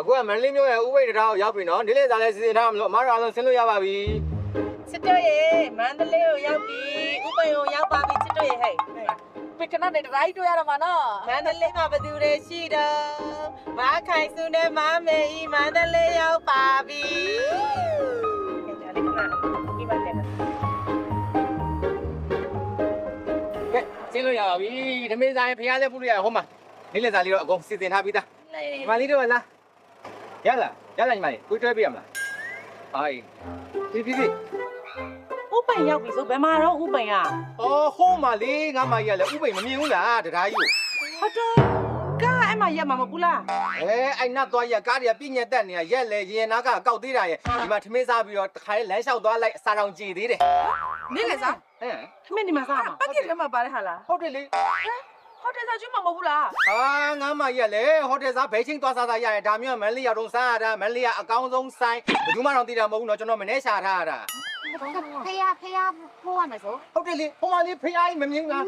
အခုကမန္တလေးမြို့ရဲ့ဥပိ္ပဒရာကိုရောက်ပြီနော်နေ့လည်စာလည်းစီစဉ်ထားမလို့အမားတို့အားလုံးဆင်းလို့ရပါပြီစစ်တော့ရေမန္တလေးကိုရောက်ပြီဥပ္ပယုံရောက်ပါပြီစစ်တော့ရေဟဲ့ပြကနနဲ့တရိုက်တွေ့ရတော့မှာနော်မန္တလေးမှာဘယ်သူတွေရှိတော့မခိုင်စုနဲ့မမေဤမန္တလေးရောက်ပါပြီအဲ့ဒါလေးကဒီပါတဲ့ကဲဆင်းလို့ရပါပြီဓမင်းဆိုင်ဖျားလက်ဖူးလို့ရဟိုမှာနေ့လည်စာလေးတော့အကုန်စီစဉ်ထားပြီးသားညီမလေးတို့လား ရလားရလားညီမလေးကိုတွဲပြရမလားဟိုင်းဒီဒီဒီဥပ္ပယံရောက်ပြီဆိုဘယ်မှာတော့ဥပ္ပယံအော်ဟိုမှာလေးငါမကြီးကလည်းဥပိ္ပမမြင်ဘူးလားတရားကြီးကိုဟုတ်တော့ကားအဲ့မှာရက်မှာမဟုတ်ဘူးလားအဲအိုင်နတ်သွားရကားတွေကပြည့်ညက်တက်နေတာရက်လေရင်နာကကောက်သေးတာရဲ့ဒီမှာထမင်းစားပြီးတော့တခါလေးလမ်းလျှောက်သွားလိုက်အစာတောင်ကြည်သေးတယ်နေလေစားဟမ်ခမင်းဒီမှာစားမှာပက်ကစ်ထဲမှာပါတဲ့ဟာလားဟုတ်တယ်လေ ဟိုတယ်စားကျွမ်းမှာမဟုတ်ဘူးလားဟာငါမကြီးကလည်းဟိုတယ်စားဘဲချင်းသွားစားစားရရဲ့ဒါမျိုးကမန်လေးရောက်တော့စားရတာမန်လေးကအကောင်းဆုံးဆိုင်ဘယ်သူမှတော့သိတာမဟုတ်ဘူးနော်ကျွန်တော်မနေရှာထားရတာဖေးရဖေးရဖိုးရမယ်ဆိုဟုတ်တယ်လေဟိုမှာလေးဖះကြီးမမြင်ဘူးလား